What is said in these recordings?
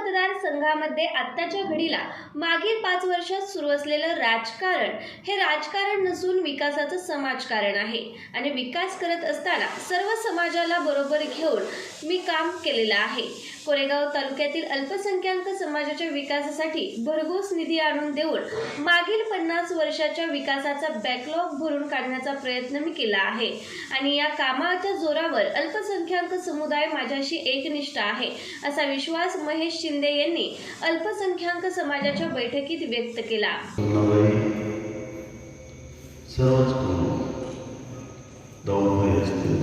मतदारसंघामध्ये आत्ताच्या घडीला मागील पाच वर्षात सुरू असलेलं राजकारण हे राजकारण नसून विकासाचं समाजकारण आहे. आणि विकास करत असताना सर्व समाजाला बरोबर घेऊन मी काम केलेलं आहे. कोरेगाव तालुक्यातील अल्पसंख्याक समाजाच्या विकासासाठी भरघोस निधी आणून देऊन मागील पन्नास वर्षाच्या विकासाचा बॅकलॉग भरून काढण्याचा प्रयत्न मी केला आहे. आणि या कामाच्या जोरावर अल्पसंख्याक समुदाय माझ्याशी एकनिष्ठ आहे असा विश्वास महेश शिंदे यांनी अल्पसंख्याक समाजाच्या बैठकीत व्यक्त केला. सर्वच करू. असतील.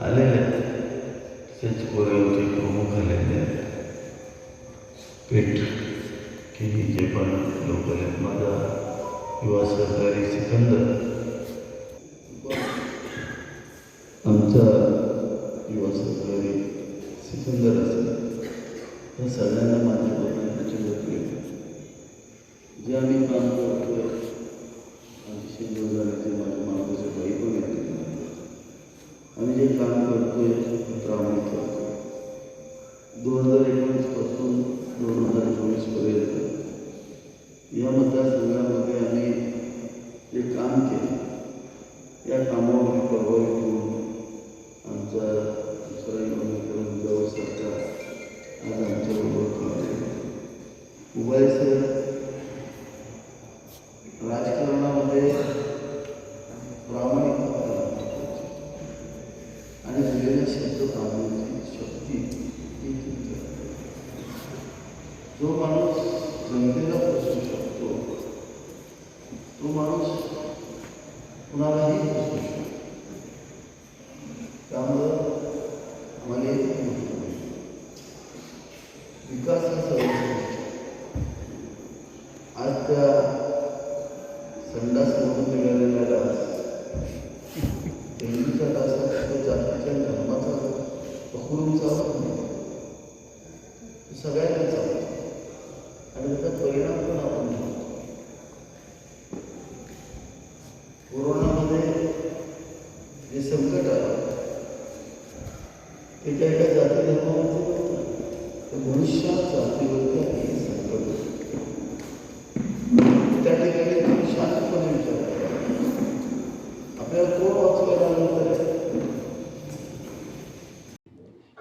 आलेले त्याच प्रमुख आलेले आहेत पेठ जे पण लोक आहेत. माझा युवा सहकारी सिकंदर आमचा युवा सुंदर असतात असेल सगळ्यांना माझ्या बघण्याची होते जे आम्ही काम करतोय राजकारणामध्ये प्रामाणिकता आणि दिलेले शब्द पाळण्याची शक्ती ही जो माणूस जनतेला पोचू शकतो तो माणूस कुणालाही पोचू शकतो. त्यामुळं आम्हाला विकासाचं सगळ्यांनाच सगळ्यांना आणि त्याचा परिणाम पण आपण बघतो. कोरोनामध्ये जे संकट आलं त्याच्या काही काही जाती धर्मावरती नव्हतं. तर मनुष्यात जातीवरती आहे हे संकट होतं. त्या ठिकाणी तुम्ही शांतपणे विचार करा. आपल्याला कोण वाचवायला आलं तर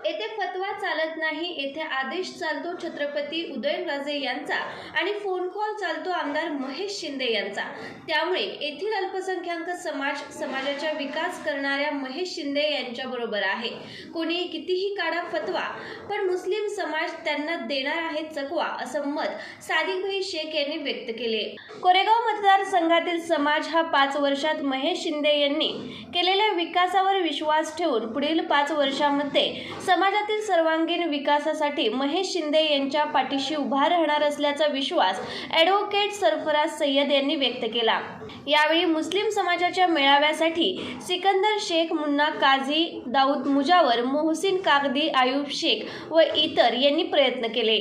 येथे फतवा चालत नाही येथे आदेश चालतो छत्रपती उदयनराजे यांचा आणि फोन कॉल चालतो आमदार महेश शिंदे यांचा. त्यामुळे येथील अल्पसंख्याक समाज समाजाचा विकास करणाऱ्या महेश शिंदे यांच्या बरोबर आहे. कोणी कितीही काढा फतवा पण मुस्लिम समाज त्यांना देणार आहे चकवा असं मत सादिकभाई शेख यांनी व्यक्त केले. कोरेगाव मतदारसंघातील समाज हा पाच वर्षात महेश शिंदे यांनी केलेल्या विकासावर विश्वास ठेवून पुढील पाच वर्षामध्ये समाजातील सर्वांगीण विकासासाठी महेश शिंदे यांच्या पाठीशी उभा राहणार असल्याचा विश्वास ॲडव्होकेट सरफराज सय्यद यांनी व्यक्त केला. यावेळी मुस्लिम समाजाच्या मेळाव्यासाठी सिकंदर शेख मुन्ना काझी दाऊद मुजावर मोहसिन कागदी आयुब शेख व इतर यांनी प्रयत्न केले.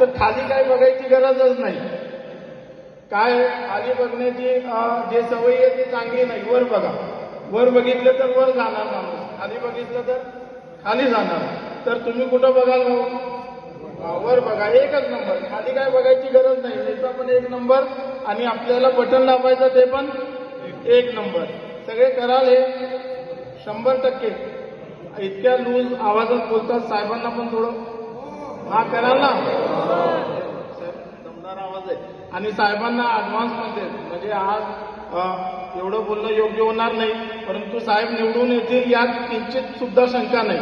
तर खाली काय बघायची गरजच नाही. काय खाली बघण्याची जे सवय आहे ती चांगली नाही. वर बघा. वर बघितलं तर वर जाणार माणूस. खाली बघितलं तर खाली जाणार. तर तुम्ही कुठं बघाल भाऊ? वर बघा एकच नंबर. खाली काय बघायची गरज नाही. त्याचा पण एक नंबर आणि आपल्याला बटन दाबायचं ते पण एक नंबर. सगळे कराल हे? शंभर टक्के. इतक्या लूज आवाजात बोलतात साहेबांना पण थोडं. हा कराल ना? दमदार आवाज आहे. आणि साहेबांना ऍडव्हान्समध्ये म्हणजे आज एवढं बोलणं योग्य होणार नाही. परंतु साहेब निवडून येतील यात किंचित सुद्धा शंका नाही.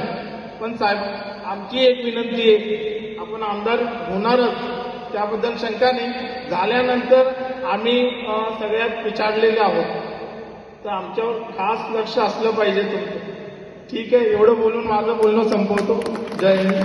पण साहेब आमची एक विनंती आहे. आपण आमदार होणारच. त्याबद्दल शंका नाही. झाल्यानंतर आम्ही सगळ्यात पिछाडलेले आहोत. तर आमच्यावर खास लक्ष असलं पाहिजे तुमचं. ठीक आहे? एवढं बोलून माझं बोलणं संपवतो. जय हिंद.